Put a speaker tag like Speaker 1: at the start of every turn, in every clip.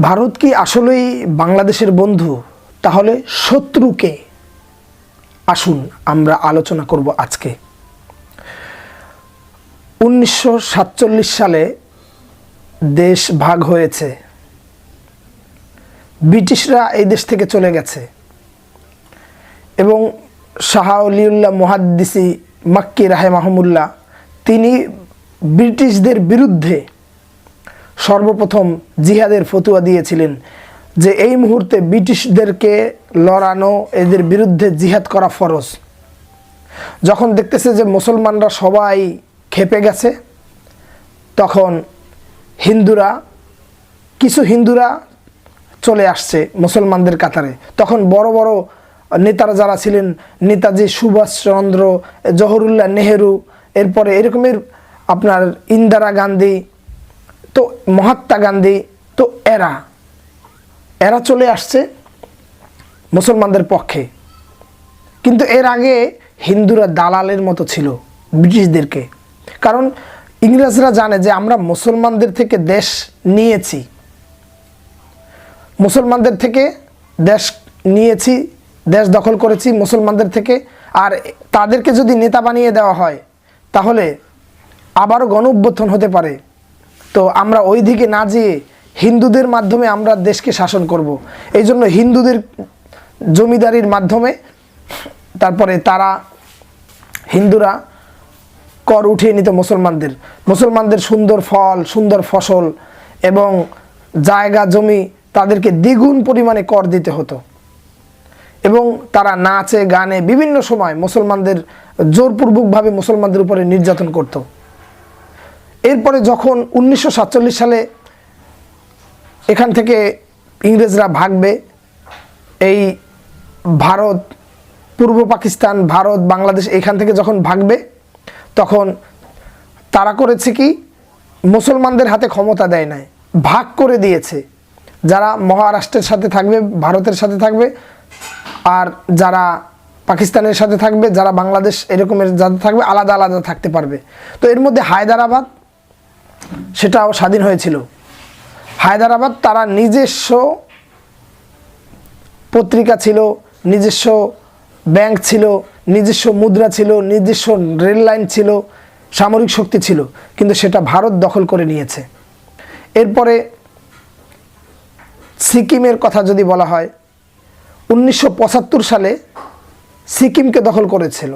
Speaker 1: ভারত কি আসলেই বাংলাদেশের বন্ধু? তাহলে শত্রুকে আসুন আমরা আলোচনা করব আজকে। উনিশশো সাতচল্লিশ সালে দেশ ভাগ হয়েছে। ব্রিটিশরা এই দেশ থেকে চলে গেছে। এবং শাহ অলিউল্লাহ মুহাদ্দিসি মাক্কি রাহেমাহমুল্লাহ, তিনি ব্রিটিশদের বিরুদ্ধে সর্বপ্রথম জিহাদের ফতুয়া দিয়েছিলেন যে এই মুহূর্তে ব্রিটিশদেরকে লড়ানো, এদের বিরুদ্ধে জিহাদ করা ফরজ। যখন দেখতেছে যে মুসলমানরা সবাই খেপে গেছে, তখন হিন্দুরা, কিছু হিন্দুরা চলে আসছে মুসলমানদের কাতারে। তখন বড় বড় নেতারা যারা ছিলেন, নেতাজি সুভাষচন্দ্র জহরুল্লাহ নেহেরু, এরপরে এরকমের আপনার ইন্দিরা গান্ধী তো মহাত্মা গান্ধী, তো এরা। এরা চলে আসছে মুসলমানদের পক্ষে। কিন্তু এর আগে হিন্দুরা দালালের মতো ছিল ব্রিটিশদেরকে। কারণ ইংরেজরা জানে যে আমরা মুসলমানদের থেকে দেশ নিয়েছি। মুসলমানদের থেকে দেশ নিয়েছি, দেশ দখল করেছি মুসলমানদের থেকে। আর তাদেরকে যদি নেতা বানিয়ে দেওয়া হয়, তাহলে আবারও গণ হতে পারে। তো আমরা ওই দিকে না যেয়ে হিন্দুদের মাধ্যমে আমরা দেশকে শাসন করব। এই জন্য হিন্দুদের জমিদারির মাধ্যমে তারপরে তারা, হিন্দুরা কর উঠিয়ে নিত মুসলমানদের। মুসলমানদের সুন্দর ফল, সুন্দর ফসল এবং জায়গা, জমি তাদেরকে দ্বিগুণ পরিমাণে কর দিতে হতো। এবং তারা নাচে, গানে বিভিন্ন সময় মুসলমানদের, জোরপূর্বকভাবে মুসলমানদের উপরে নির্যাতন করত। এরপরে যখন উনিশশো সাতচল্লিশ সালে এখান থেকে ইংরেজরা ভাগবে, এই ভারত, পূর্ব পাকিস্তান, ভারত, বাংলাদেশ এখান থেকে যখন ভাগবে, তখন তারা করেছে কি, মুসলমানদের হাতে ক্ষমতা দেয় নাই, ভাগ করে দিয়েছে। যারা মহারাষ্ট্রের সাথে থাকবে, ভারতের সাথে থাকবে, আর যারা পাকিস্তানের সাথে থাকবে, যারা বাংলাদেশ এরকমের যাদের থাকবে, আলাদা আলাদা থাকতে পারবে। তো এর মধ্যে হায়দ্রাবাদ সেটাও স্বাধীন হয়েছিল। হায়দ্রাবাদ তারা নিজস্ব পত্রিকা ছিল, নিজস্ব ব্যাংক ছিল, নিজস্ব মুদ্রা ছিল, নিজস্ব রেল লাইন ছিল, সামরিক শক্তি ছিল, কিন্তু সেটা ভারত দখল করে নিয়েছে। এরপরে সিকিমের কথা যদি বলা হয়, উনিশশো পঁচাত্তর সালে সিকিমকে দখল করেছিল।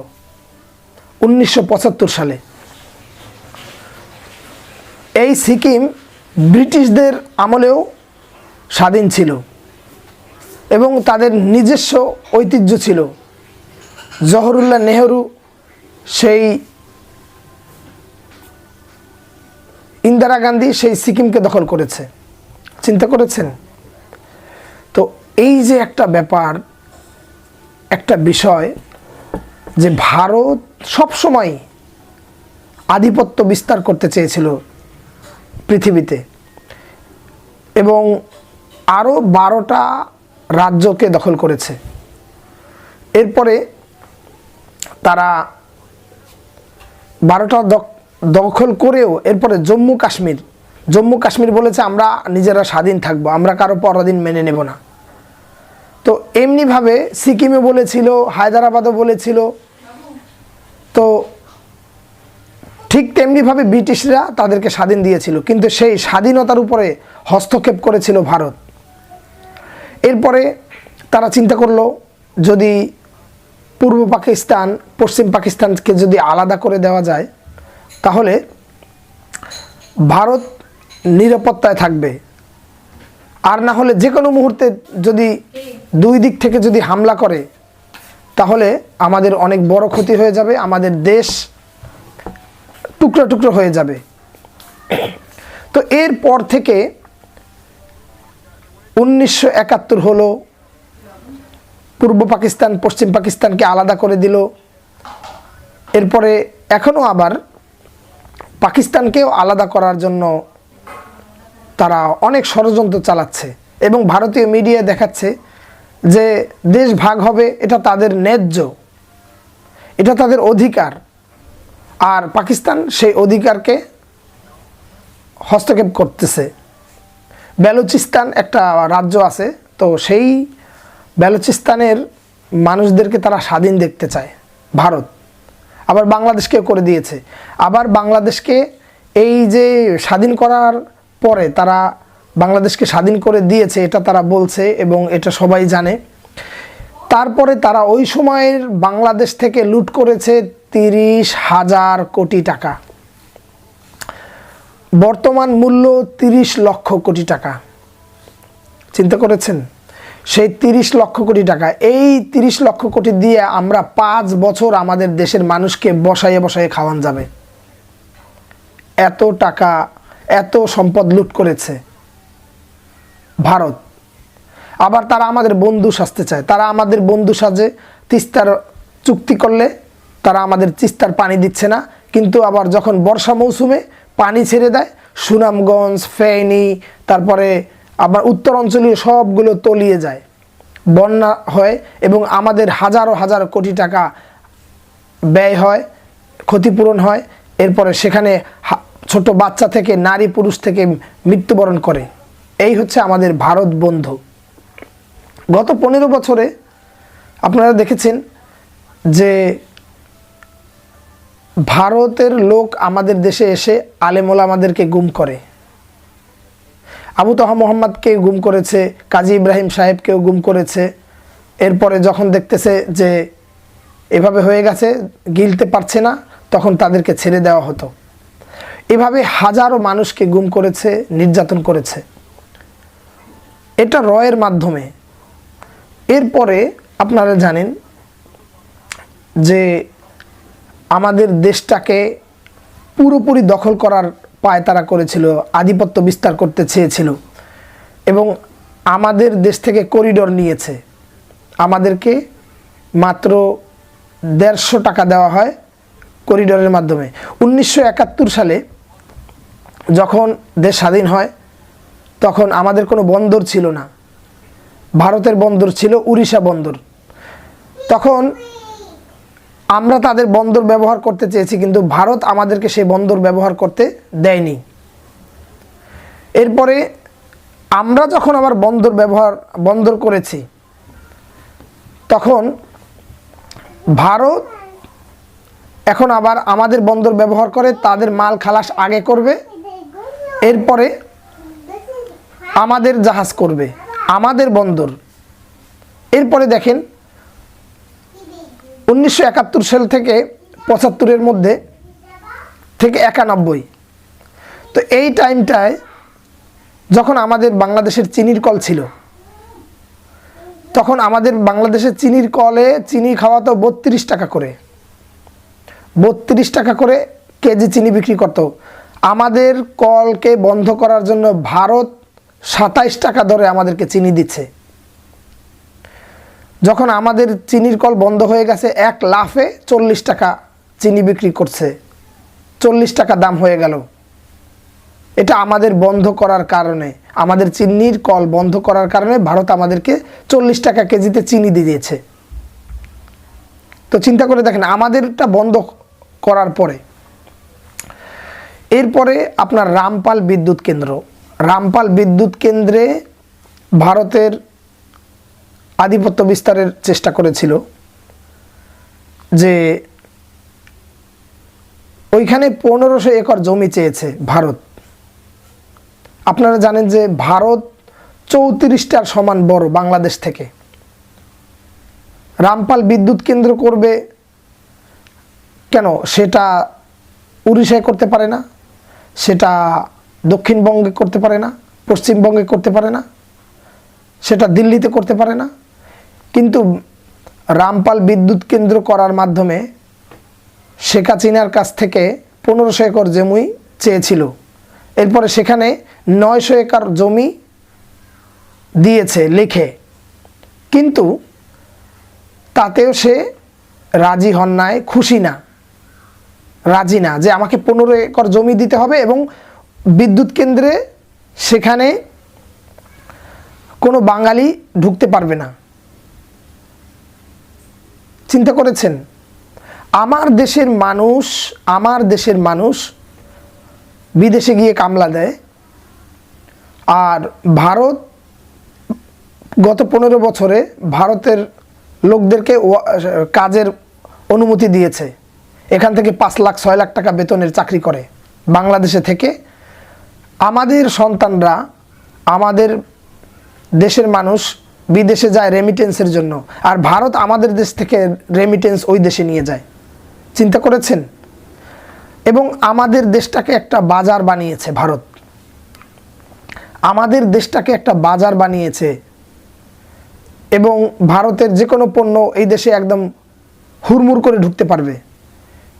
Speaker 1: উনিশশো পঁচাত্তর সালে। এই সিকিম ব্রিটিশদের আমলেও স্বাধীন ছিল এবং তাদের নিজস্ব ঐতিহ্য ছিল। জহরুল্লাহ নেহরু সেই ইন্দিরা গান্ধী সেই সিকিমকে দখল করেছে। চিন্তা করেছেন? তো এই যে একটা ব্যাপার, একটা বিষয় যে ভারত সবসময় আধিপত্য বিস্তার করতে চেয়েছিল পৃথিবীতে। এবং আরও বারোটা রাজ্যকে দখল করেছে। এরপরে তারা বারোটা দখল করেও এরপরে জম্মু কাশ্মীর। জম্মু কাশ্মীর বলেছে, আমরা নিজেরা স্বাধীন থাকব, আমরা কারও পরাধীন মেনে নেব না। তো এমনিভাবে সিকিমে বলেছিল, হায়দ্রাবাদও বলেছিল। তো ঠিক তেমনিভাবে ব্রিটিশরা তাদেরকে স্বাধীন দিয়েছিল, কিন্তু সেই স্বাধীনতার উপরে হস্তক্ষেপ করেছিল ভারত। এরপরে তারা চিন্তা করল, যদি পূর্ব পাকিস্তান, পশ্চিম পাকিস্তানকে যদি আলাদা করে দেওয়া যায়, তাহলে ভারত নিরাপত্তায় থাকবে। আর না হলে যে কোনো মুহূর্তে যদি দুই দিক থেকে যদি হামলা করে, তাহলে আমাদের অনেক বড় ক্ষতি হয়ে যাবে, আমাদের দেশ টুকরো টুকরো হয়ে যাবে। তো এরপর থেকে উনিশশো একাত্তর হলো, পূর্ব পাকিস্তান, পশ্চিম পাকিস্তানকে আলাদা করে দিল। এরপরে এখনও আবার পাকিস্তানকেও আলাদা করার জন্য তারা অনেক ষড়যন্ত্র চালাচ্ছে এবং ভারতীয় মিডিয়া দেখাচ্ছে যে দেশ ভাগ হবে, এটা তাদের ন্যায্য। এটা তাদের অধিকার। আর পাকিস্তান সেই অধিকারকে হস্তক্ষেপ করতেছে। বেলুচিস্তান একটা রাজ্য আছে, তো সেই বেলুচিস্তানের মানুষদেরকে তারা স্বাধীন দেখতে চায়, ভারত। আবার বাংলাদেশকে করে দিয়েছে। আবার বাংলাদেশকে এই যে স্বাধীন করার পরে তারা বাংলাদেশকে স্বাধীন করে দিয়েছে, এটা তারা বলছে এবং এটা সবাই জানে। তারপরে তারা ওই সময়ের বাংলাদেশ থেকে লুট করেছে তিরিশ হাজার কোটি টাকা। বর্তমান মূল্য তিরিশ লক্ষ কোটি টাকা। চিন্তা করেছেন? সেই তিরিশ লক্ষ কোটি টাকা, এই তিরিশ লক্ষ কোটি দিয়ে আমরা পাঁচ বছর আমাদের দেশের মানুষকে বসাইয়ে বসাইয়ে খাওয়ান যাবে। এত টাকা, এত সম্পদ লুট করেছে ভারত। আবার তারা আমাদের বন্ধু সাজতে চায়। তারা আমাদের বন্ধু সাজে তিস্তার চুক্তি করলে তারা আমাদের তিস্তার পানি দিচ্ছে না। কিন্তু আবার যখন বর্ষা মৌসুমে পানি ছেড়ে দেয়, সুনামগঞ্জ, ফেনী, তারপরে আবার উত্তর অঞ্চলীয় সবগুলো তলিয়ে যায়। বন্যা হয় এবং আমাদের হাজারো হাজার কোটি টাকা ব্যয় হয়, ক্ষতিপূরণ হয়। এরপরে সেখানে ছোট বাচ্চা থেকে নারী পুরুষ থেকে মৃত্যুবরণ করে। এই হচ্ছে আমাদের ভারত বন্ধু। গত পনেরো বছরে আপনারা দেখেছেন যে ভারতের লোক আমাদের দেশে এসে আলেমোল আমাদেরকে গুম করে। আবু তহা মোহাম্মদকে গুম করেছে, কাজী ইব্রাহিম সাহেবকেও গুম করেছে। এরপরে যখন দেখতেছে যে এভাবে হয়ে গেছে, গিলতে পারছে না, তখন তাদেরকে ছেড়ে দেওয়া হতো। এভাবে হাজারো মানুষকে গুম করেছে, নির্যাতন করেছে। এটা রয়ের মাধ্যমে। এরপরে আপনারা জানেন যে আমাদের দেশটাকে পুরোপুরি দখল করার পায় তারা করেছিল, আধিপত্য বিস্তার করতে চেয়েছিল। এবং আমাদের দেশ থেকে করিডর নিয়েছে। আমাদেরকে মাত্র দেড়শো টাকা দেওয়া হয় করিডরের মাধ্যমে। উনিশশো একাত্তর সালে যখন দেশ স্বাধীন হয়, তখন আমাদের কোনো বন্দর ছিল না। ভারতের বন্দর ছিল উড়িষ্যা বন্দর। তখন আমরা তাদের বন্দর ব্যবহার করতে চেয়েছি, কিন্তু ভারত আমাদেরকে সেই বন্দর ব্যবহার করতে দেয়নি। এরপরে আমরা যখন আবার বন্দর ব্যবহার, বন্দর করেছি, তখন ভারত এখন আবার আমাদের বন্দর ব্যবহার করে, তাদের মাল খালাস আগে করবে, এরপরে আমাদের জাহাজ করবে, আমাদের বন্দর। এরপরে দেখেন উনিশশো একাত্তর সাল থেকে পঁচাত্তরের মধ্যে থেকে একানব্বই। তো এই টাইমটায় যখন আমাদের বাংলাদেশের চিনির কল ছিল, তখন আমাদের বাংলাদেশের চিনির কলে চিনি খাওয়া তো বত্রিশ টাকা করে। বত্রিশ টাকা করে কেজি চিনি বিক্রি করত। আমাদের কলকে বন্ধ করার জন্য ভারত সাতাইশ টাকা ধরে আমাদেরকে চিনি দিচ্ছে। যখন আমাদের চিনির কল বন্ধ হয়ে গেছে, এক লাফে চল্লিশ টাকা চিনি বিক্রি করছে। চল্লিশ টাকা দাম হয়ে গেল। এটা আমাদের বন্ধ করার কারণে, আমাদের চিনির কল বন্ধ করার কারণে ভারত আমাদেরকে চল্লিশ টাকা কেজিতে চিনি দিয়ে দিয়েছে। তো চিন্তা করে দেখেন, আমাদেরটা বন্ধ করার পরে, এরপরে আপনার রামপাল বিদ্যুৎ কেন্দ্র। রামপাল বিদ্যুৎ কেন্দ্রে ভারতের আধিপত্য বিস্তারের চেষ্টা করেছিল যে ওইখানে পনেরোশো একর জমি চেয়েছে ভারত। আপনারা জানেন যে ভারত চৌত্রিশটার সমান বড় বাংলাদেশ থেকে। রামপাল বিদ্যুৎ কেন্দ্র করবে কেন? সেটা উড়িষ্যায় করতে পারে না, সেটা দক্ষিণবঙ্গে করতে পারে না, পশ্চিমবঙ্গে করতে পারে না, সেটা দিল্লিতে করতে পারে না। কিন্তু রামপাল বিদ্যুৎ কেন্দ্র করার মাধ্যমে শেখ হাসিনার কাছ থেকে পনেরোশো একর জমি চেয়েছিল। এরপরে সেখানে নয়শো একর জমি দিয়েছে লিখে। কিন্তু তাতেও সে রাজি হন নাই, খুশি না, রাজি না যে আমাকে পনেরো একর জমি দিতে হবে এবং বিদ্যুৎ কেন্দ্রে সেখানে কোনো বাঙালি ঢুকতে পারবে না। চিন্তা করেছেন? আমার দেশের মানুষ, আমার দেশের মানুষ বিদেশে গিয়ে কামলা দেয়। আর ভারত গত পনেরো বছরে ভারতের লোকদেরকে কাজের অনুমতি দিয়েছে। এখান থেকে পাঁচ লাখ, ছয় লাখ টাকা বেতনের চাকরি করে বাংলাদেশে থেকে। আমাদের সন্তানরা, আমাদের দেশের মানুষ বিদেশে যায় রেমিটেন্সের জন্য। আর ভারত আমাদের দেশ থেকে রেমিটেন্স ওই দেশে নিয়ে যায়। চিন্তা করেছেন? এবং আমাদের দেশটাকে একটা বাজার বানিয়েছে ভারত। আমাদের দেশটাকে একটা বাজার বানিয়েছে। এবং ভারতের যে কোনো পণ্য এই দেশে একদম হুড়মুড় করে ঢুকতে পারবে।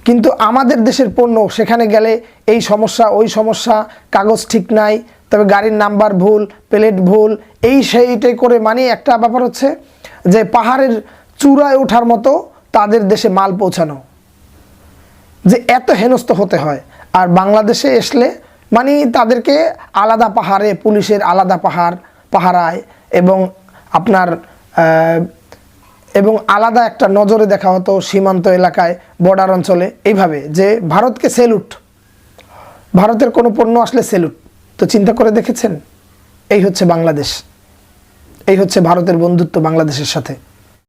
Speaker 1: কিন্তু আমাদের দেশের পণ্য সেখানে গেলে এই সমস্যা, ওই সমস্যা, কাগজ ঠিক নাই, তবে গাড়ির নাম্বার ভুল, প্লেট ভুল এই সেইটাই করে মানে একটা ব্যাপার হচ্ছে যে পাহাড়ের চূড়ায় ওঠার মতো তাদের দেশে মাল পৌঁছানো। যে এত হেনস্থ হতে হয়। আর বাংলাদেশে আসলে মানে তাদেরকে আলাদা পাহাড়ে, পুলিশের আলাদা পাহাড়, পাহারায় এবং আপনার এবং আলাদা একটা নজরে দেখা হতো সীমান্ত এলাকায় বর্ডার অঞ্চলে। এইভাবে যে ভারতকে সেলুট। ভারতের কোনো পণ্য আসলে সেলুট। তো চিন্তা করে দেখেছেন? এই হচ্ছে বাংলাদেশ। এই হচ্ছে ভারতের বন্ধুত্ব বাংলাদেশের সাথে।